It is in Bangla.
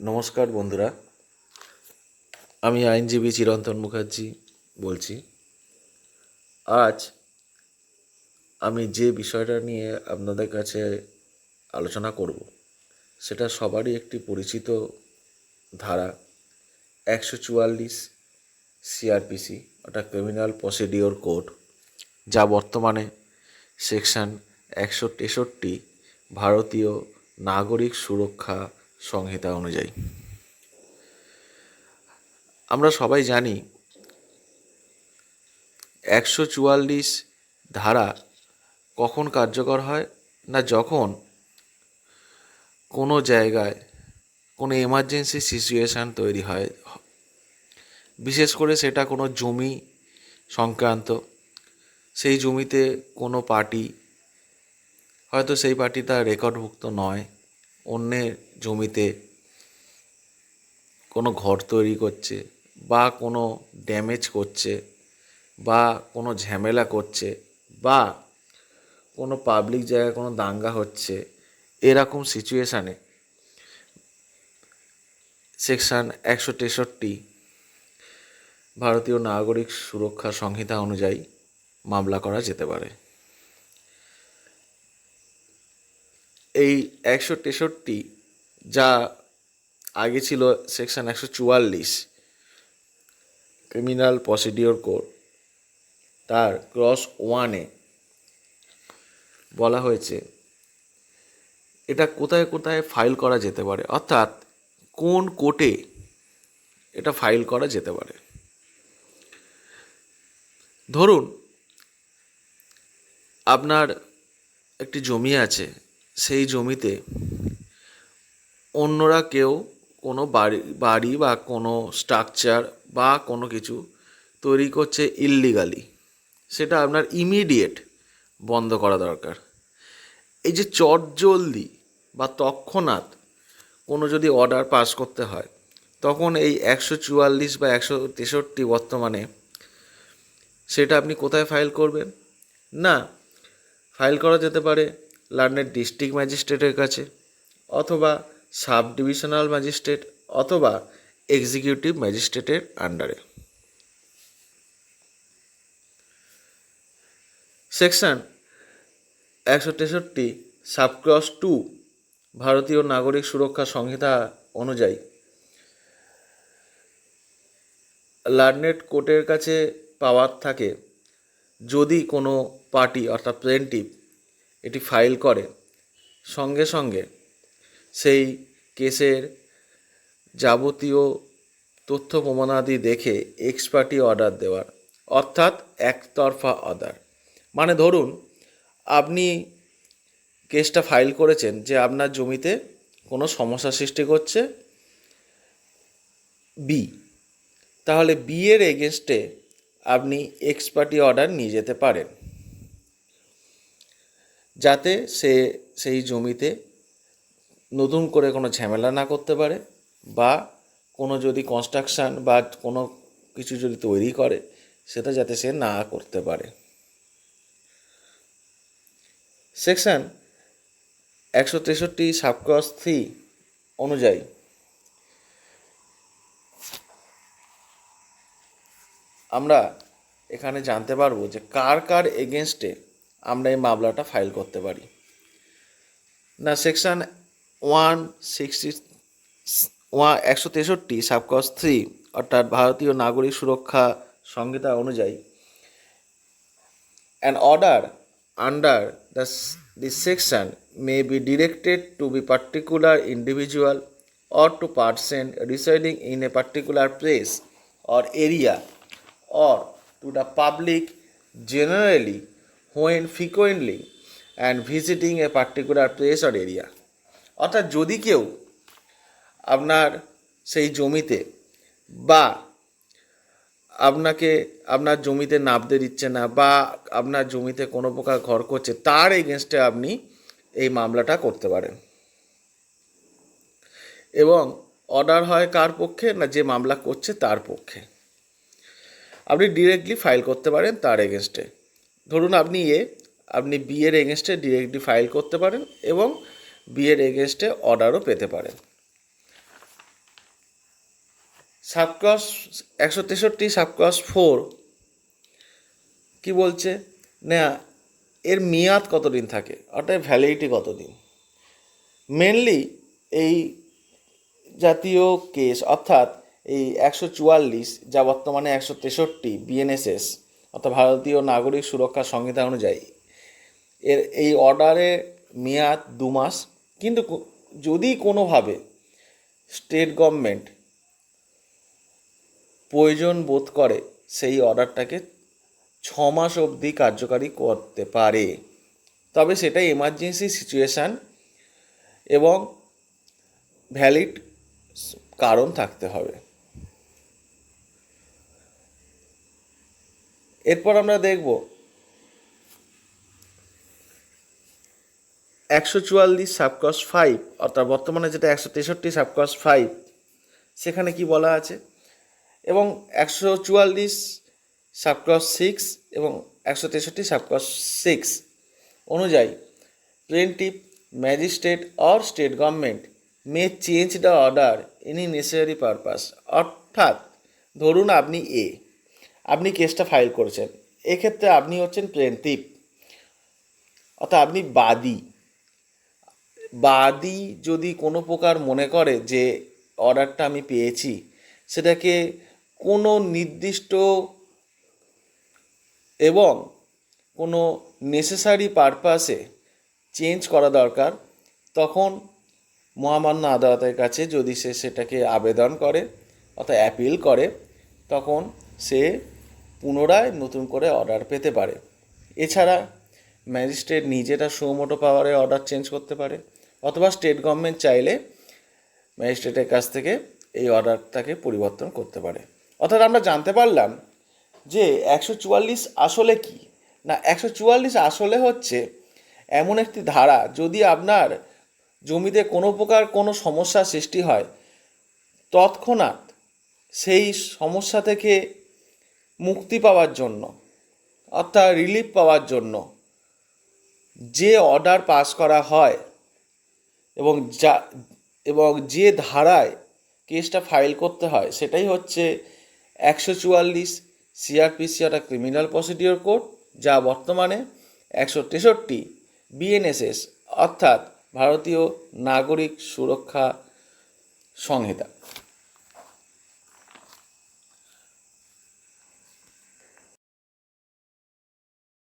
নমস্কার বন্ধুরা। আমি আইনজীবী চিরন্তন মুখার্জি বলছি। আজ আমি যে বিষয়টা নিয়ে আপনাদের কাছে আলোচনা করব, সেটা সবারই একটি পরিচিত ধারা। একশো চুয়াল্লিশ সিআরপিসি অর্থাৎ ক্রিমিনাল প্রসিডিওর কোড, যা বর্তমানে সেকশন একশো তেষট্টি ভারতীয় নাগরিক সুরক্ষা সংহিতা অনুযায়ী। আমরা সবাই জানি একশো চুয়াল্লিশ ধারা কখন কার্যকর হয় না যখন কোনো জায়গায় কোনো এমার্জেন্সি সিচুয়েশান তৈরি হয়। বিশেষ করে সেটা কোনো জমি সংক্রান্ত, সেই জমিতে কোনো পার্টি হয়তো সেই পার্টি তার রেকর্ডভুক্ত নয়। অন্যের জমিতে কোনো ঘর তৈরি করছে বা কোনো ড্যামেজ করছে বা কোনো ঝামেলা করছে বা কোনো পাবলিক জায়গায় কোনো দাঙ্গা হচ্ছে, এরকম সিচুয়েশানে সেকশান একশো তেষট্টি ভারতীয় নাগরিক সুরক্ষা সংহিতা অনুযায়ী মামলা করা যেতে পারে। এই একশো তেষট্টি যা আগে ছিল সেকশন একশো চুয়াল্লিশ ক্রিমিনাল প্রসিডিওর কোড, তার ক্রস ওয়ানে বলা হয়েছে, এটা কোথায় কোথায় ফাইল করা যেতে পারে, অর্থাৎ কোন কোর্টে এটা ফাইল করা যেতে পারে। ধরুন, আপনার একটি জমি আছে সেই জমিতে অন্যরা কেউ কোনো বাড়ি বাড়ি বা কোনো স্ট্রাকচার বা কোনো কিছু তৈরি করছে ইললিগালি সেটা আপনার ইমিডিয়েট বন্ধ করা দরকার। এই যে চটজলদি বা তৎক্ষণাৎ কোনো যদি অর্ডার পাস করতে হয়, তখন এই একশো চুয়াল্লিশ বা একশো তেষট্টি বর্তমানে সেটা আপনি কোথায় ফাইল করবেন? না ফাইল করা যেতে পারে লার্নের ডিস্ট্রিক্ট ম্যাজিস্ট্রেটের কাছে, অথবা সাব ডিভিশনাল ম্যাজিস্ট্রেট, অথবা এক্সিকিউটিভ ম্যাজিস্ট্রেটের আন্ডারে। সেকশন একশো তেষট্টি, সাবক্রস টু, ভারতীয় নাগরিক সুরক্ষা সংহিতা অনুযায়ী। লার্নেট কোর্টের কাছে পাওয়ার থাকে, যদি কোনো পার্টি, অর্থাৎ প্লেন্টিভ এটি ফাইল করে। সঙ্গে সঙ্গে সেই কেসের যাবতীয় তথ্য প্রমাণাদি দেখে এক্সপার্টি অর্ডার দেওয়ার, অর্থাৎ একতরফা অর্ডার মানে ধরুন, আপনি কেসটা ফাইল করেছেন যে আপনার জমিতে কোনো সমস্যা সৃষ্টি করছে বি তাহলে বি এর এগেনস্টে আপনি এক্সপার্টি অর্ডার নিয়ে যেতে পারেন। যাতে সে সেই জমিতে নতুন করে কোনো ঝামেলা না করতে পারে বা কোনো যদি কনস্ট্রাকশান বা কোনো কিছু যদি তৈরি করে, সেটা যাতে সে না করতে পারে। সেকশন একশো তেষট্টি সাবক্রস থ্রি অনুযায়ী আমরা এখানে জানতে পারব যে কার কার এগেনস্টে আমরা এই মামলাটা ফাইল করতে পারি। না সেকশন ওয়ান সিক্সটি ওয়ান একশো তেষট্টি সাবকস থ্রি অর্থাৎ ভারতীয় নাগরিক সুরক্ষা সংহিতা অনুযায়ী an order under the the section may be directed to be particular individual or to person residing in a particular place or area or to the public generally when frequently and visiting a particular place or area অর্থাৎ যদি কেউ আপনার সেই জমিতে বা আপনাকে, আপনার জমিতে নামতে দিচ্ছে না বা আপনার জমিতে কোনো প্রকার ঘর করছে, তার এগেনস্টে আপনি এই মামলাটা করতে পারেন। এবং অর্ডার হয় কার পক্ষে না যে মামলা করছে তার পক্ষে। আপনি ডিরেক্টলি ফাইল করতে পারেন তার এগেনস্টে ধরুন আপনি এ, আপনি বিয়ের এগেনস্টে ডিরেক্টলি ফাইল করতে পারেন এবং বিয়ের এগেনস্টে অর্ডারও পেতে পারেন। সাবক্রস একশো তেষট্টি সাবক্রস ফোর কী বলছে? না, এর মেয়াদ কতদিন থাকে? অর্থাৎ ভ্যালিডিটি কতদিন? মেনলি এই জাতীয় কেস অর্থাৎ এই একশো চুয়াল্লিশ, যা বর্তমানে একশো তেষট্টি বিএনএসএস অর্থাৎ ভারতীয় নাগরিক সুরক্ষা সংহিতা অনুযায়ী। এর এই অর্ডারে মেয়াদ দু মাস। কিন্তু যদি কোনোভাবে স্টেট গভর্নমেন্ট প্রয়োজন বোধ করে, সেই অর্ডারটাকে ছ মাস অবধি কার্যকারী করতে পারে। তবে সেটা এমার্জেন্সি সিচুয়েশান এবং ভ্যালিড কারণ থাকতে হবে। এরপর আমরা দেখব। একশো চুয়াল্লিশ সাবকস ফাইভ অর্থাৎ বর্তমানে যেটা একশো তেষট্টি সাবকস ফাইভ সেখানে কি বলা আছে? এবং একশো চুয়াল্লিশ সাবক্রস সিক্স এবং একশো তেষট্টি সাবক্রস সিক্স অনুযায়ী plaintiff magistrate or state government may change the order any necessary purpose অর্থাৎ, ধরুন আপনি এ আপনি কেসটা ফাইল করেছেন। এক্ষেত্রে আপনি হচ্ছেন প্লেন্টিভ অর্থাৎ আপনি বাদী। বাদী যদি কোনো প্রকার মনে করে যে অর্ডারটা আমি পেয়েছি, সেটাকে কোনো নির্দিষ্ট এবং কোনো নেসেসারি পারপাসে চেঞ্জ করা দরকার, তখন মহামান্য আদালতের কাছে যদি সে সেটাকে আবেদন করে, অর্থাৎ অ্যাপিল করে, তখন সে পুনরায় নতুন করে অর্ডার পেতে পারে। এছাড়া ম্যাজিস্ট্রেট নিজেরা সুমোটো পাওয়ারে অর্ডার চেঞ্জ করতে পারে, অথবা স্টেট গভর্নমেন্ট চাইলে ম্যাজিস্ট্রেটের কাছ থেকে এই অর্ডারটাকে পরিবর্তন করতে পারে। অর্থাৎ আমরা জানতে পারলাম যে একশো চুয়াল্লিশ আসলে কি? না, একশো চুয়াল্লিশ আসলে হচ্ছে এমন একটি ধারা যদি আপনার জমিতে কোনো প্রকার কোনো সমস্যা সৃষ্টি হয়, তৎক্ষণাৎ সেই সমস্যা থেকে মুক্তি পাওয়ার জন্য, অর্থাৎ রিলিফ পাওয়ার জন্য যে অর্ডার পাস করা হয় এবং যা, এবং যে ধারায় কেসটা ফাইল করতে হয়, সেটাই হচ্ছে একশো চুয়াল্লিশ সিআরপিসি অর্থাৎ ক্রিমিনাল প্রসিডিওর কোড যা বর্তমানে একশো তেষট্টি বিএনএসএস অর্থাৎ ভারতীয় নাগরিক সুরক্ষা সংহিতা।